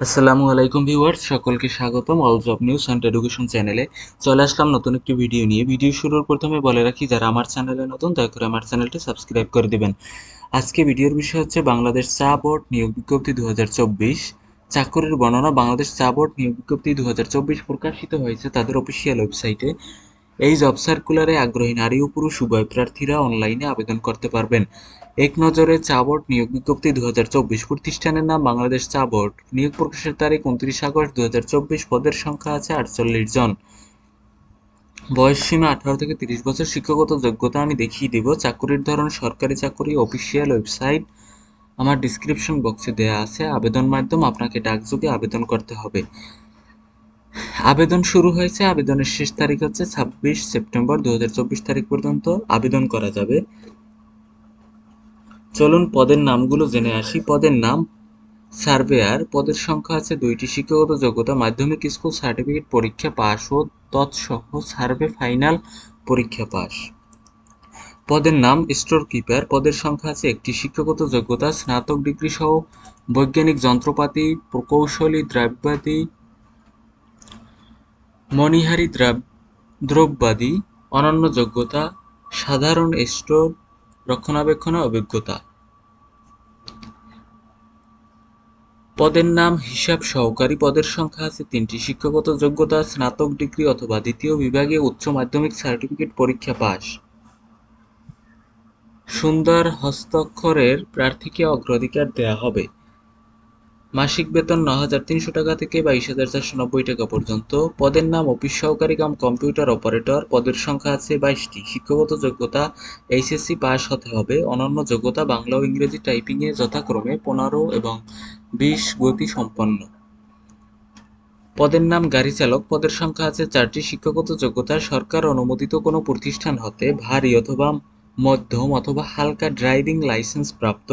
আসসালামু আলাইকুম ভিউয়ার্স, সকলকে স্বাগতম all job news and education চ্যানেলে চলে আসলাম নতুন একটি ভিডিও নিয়ে। ভিডিও শুরুর প্রথমে বলে রাখি, যারা আমার চ্যানেলে নতুন, দয়া করে আমার চ্যানেলটি সাবস্ক্রাইব করে দিবেন। আজকে ভিডিওর বিষয় হচ্ছে বাংলাদেশ চা বোর্ড নিয়োগ বিজ্ঞপ্তি দু হাজার চব্বিশ। চাকরির বর্ণনা, বাংলাদেশ চা বোর্ড নিয়োগ বিজ্ঞপ্তি দু হাজার চব্বিশ প্রকাশিত হয়েছে তাদের অফিসিয়াল ওয়েবসাইটে এই জব সার্কুলারে আগ্রহী নারী ও পুরুষ উভয় প্রার্থীরা অনলাইনে আবেদন করতে পারবেন। এক নজরে চা বোর্ড নিয়োগ বিজ্ঞপ্তি দুই হাজার চব্বিশ প্রতিষ্ঠানের নাম বাংলাদেশ চা বোর্ড। নিয়োগ প্রকাশের তারিখ উনত্রিশ আগস্ট দু চব্বিশ, পদের সংখ্যা আছে আটচল্লিশ জন। বয়স সীমা আঠারো থেকে তিরিশ বছর, শিক্ষাগত যোগ্যতা আমি দেখিয়ে দিব। চাকরির ধরন, সরকারি চাকরি অফিসিয়াল ওয়েবসাইট আমার ডিসক্রিপশন বক্সে দেওয়া আছে। আবেদন মাধ্যম আপনাকে ডাকযোগে আবেদন করতে হবে। আবেদন শুরু হয়েছে, আবেদনের শেষ তারিখ হচ্ছে ছাব্বিশ সেপ্টেম্বর দুই হাজার চব্বিশ তারিখ পর্যন্ত আবেদন করা যাবে। চলুন পদের নামগুলো জেনে আসি। পদের নাম, সার্ভেয়ার, পদের সংখ্যা আছে দুইটি, শিক্ষাগত যোগ্যতা, মাধ্যমিক স্কুল সার্টিফিকেট পরীক্ষা পাস ও তৎসহ সার্ভে ফাইনাল পরীক্ষা পাস পদের নাম স্টোর কিপার পদের সংখ্যা আছে একটি, শিক্ষাগত যোগ্যতা, স্নাতক ডিগ্রি সহ বৈজ্ঞানিক যন্ত্রপাতি, প্রকৌশলী, দ্রব্যাদি মণিহারি দ্রব্যাদি, অনন্য যোগ্যতা, সাধারণ স্টোর, রক্ষণাবেক্ষণে অভিজ্ঞতা। পদের নাম হিসাব সহকারী পদের সংখ্যা আছে তিনটি। শিক্ষাগত যোগ্যতা, স্নাতক ডিগ্রি অথবা দ্বিতীয় বিভাগে উচ্চ মাধ্যমিক সার্টিফিকেট পরীক্ষা পাস। সুন্দর হস্তাক্ষরের প্রার্থীকে অগ্রাধিকার দেয়া হবে। মাসিক বেতন ন হাজার তিনশো টাকা থেকে বাইশ হাজার চারশো নব্বই টাকা পর্যন্ত। পদের নাম, অফিস সহকারী কাম, কম্পিউটার অপারেটর। পদের সংখ্যা আছে বাইশটি। শিক্ষাগত যোগ্যতা, এইচএসসি পাস হতে হবে। অনন্য যোগ্যতা, বাংলা ও ইংরেজি টাইপিংয়ে যথাক্রমে পনেরো এবং বিশ গতি সম্পন্ন। পদের নাম, গাড়ি চালক। পদের সংখ্যা আছে চারটি। শিক্ষাগত যোগ্যতা, সরকার অনুমোদিত কোনো প্রতিষ্ঠান হতে ভারী অথবা মধ্যম অথবা হালকা ড্রাইভিং লাইসেন্স প্রাপ্ত।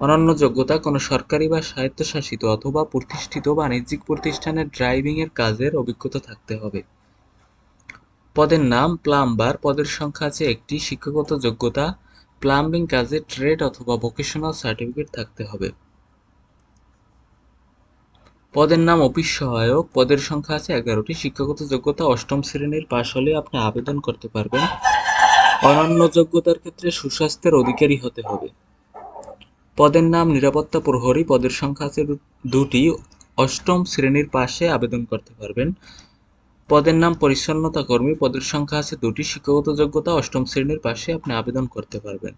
অনন্য যোগ্যতা কোনো সরকারি বা স্বায়ত্তশাসিত অথবা প্রতিষ্ঠিত বাণিজ্যিক প্রতিষ্ঠানের ড্রাইভিংয়ের কাজের অভিজ্ঞতা থাকতে হবে। পদের নাম প্লাম্বার। পদের সংখ্যা আছে একটি। শিক্ষাগত যোগ্যতা, প্লাম্বিং কাজে ট্রেড অথবা ভোকেশনাল সার্টিফিকেট থাকতে হবে। পদের নাম অফিস সহায়ক। পদের সংখ্যা আছে এগারোটি। শিক্ষাগত যোগ্যতা, অষ্টম শ্রেণির পাশ হলে আপনি আবেদন করতে পারবেন। অনন্য যোগ্যতার ক্ষেত্রে সুস্বাস্থ্যের অধিকারী হতে হবে। পদের নাম নিরাপত্তা প্রহরী, পদের সংখ্যা আছে দুটি। অষ্টম শ্রেণির পাশে আবেদন করতে পারবেন। পদের নাম পরিচ্ছন্নতা কর্মী, পদের সংখ্যা আছে দুটি। শিক্ষাগত যোগ্যতা, অষ্টম শ্রেণির পাশে আপনি আবেদন করতে পারবেন।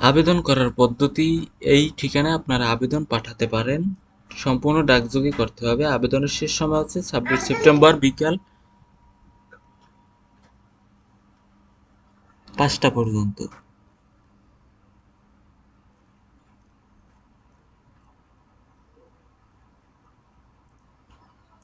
আবেদন করার পদ্ধতি, এই ঠিকানায় আপনারা আবেদন পাঠাতে পারেন। সম্পূর্ণ ডাকযোগে করতে হবে। আবেদনের শেষ সময় আছে ছাব্বিশ সেপ্টেম্বর বিকাল পাঁচটা পর্যন্ত।